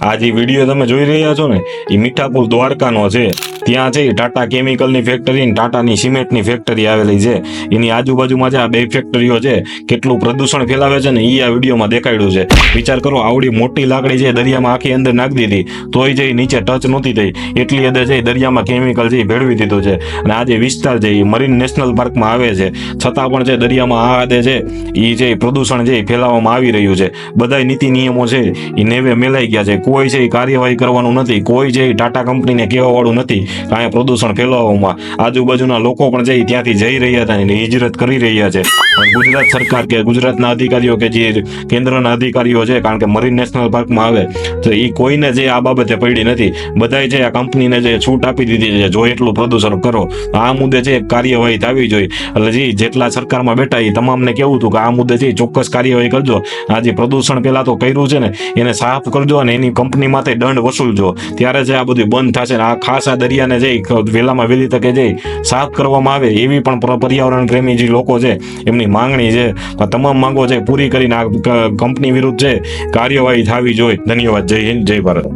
આ જે વીડિયો તમે જોઈ રહ્યા છો ને એ મીઠાપુર દ્વારકાનો છે. ત્યાં છે ટાટા કેમિકલની ફેક્ટરી ટાટાની સિમેન્ટની ફેક્ટરી આવેલી છે. એની આજુબાજુમાં જે આ બે ફેક્ટરીઓ છે. કેટલું પ્રદૂષણ ફેલાવે છે ને એ આ વિડીયોમાં દેખાડ્યું છે. વિચાર કરો, આવડી મોટી લાકડી છે દરિયામાં આખી અંદર નાખી દીધી. તોય જે નીચે ટચ નહોતી થઈ. એટલી હદે છે દરિયામાં કેમિકલ છે એ ભેળવી દીધું છે. અને આ જે વિસ્તાર છે એ મરીન નેશનલ પાર્કમાં આવે છે. છતાં પણ જે દરિયામાં આ હદે છે એ જે પ્રદૂષણ છે એ ફેલાવવામાં આવી રહ્યું છે. બધા નીતિ નિયમો છે એ નેવે મેલાઈ ગયા છે. કોઈ એ કાર્યવાહી કરવાનું નથી, કોઈ છે એ ટાટા કંપનીને કહેવા વાળું નથી કે અહીંયા પ્રદૂષણ ફેલાવવામાં. આજુબાજુના લોકો પણ છે ત્યાંથી જઈ રહ્યા હતા અને હિજરત કરી રહ્યા છે. ગુજરાત સરકાર કે ગુજરાતના અધિકારીઓ કે જે કેન્દ્રના અધિકારીઓ છે, કારણ કે મરીન નેશનલ પાર્કમાં આવે એ કોઈને જે આ બાબતે પડી નથી. બધાય જે આ કંપનીને જે છૂટ આપી દીધી છે, જો એટલું પ્રદૂષણ કરો આ મુદ્દે છે કાર્યવાહી થવી જોઈએ. એટલે જે, જેટલા સરકારમાં બેઠા એ તમામને કેવું હતું કે આ મુદ્દે છે ચોક્કસ કાર્યવાહી કરજો. આ જે પ્રદૂષણ પહેલા તો કર્યું છે ને, એને સાફ કરજો અને એની કંપની માટે દંડ વસૂલજો. ત્યારે જે આ બધું બંધ થશે ને, આ ખાસ આ દરિયાને જે વહેલામાં વહેલી તકે જે સાફ કરવામાં આવે, એવી પણ પર્યાવરણ પ્રેમી જે લોકો છે, એમની માંગણી છે. તમામ માંગો છે પૂરી કરીને આ કંપની વિરુદ્ધ છે કાર્યવાહી થવી જોઈએ. ધન્યવાદ ஜெய் ஹிந்த் ஜெய் பாரத்.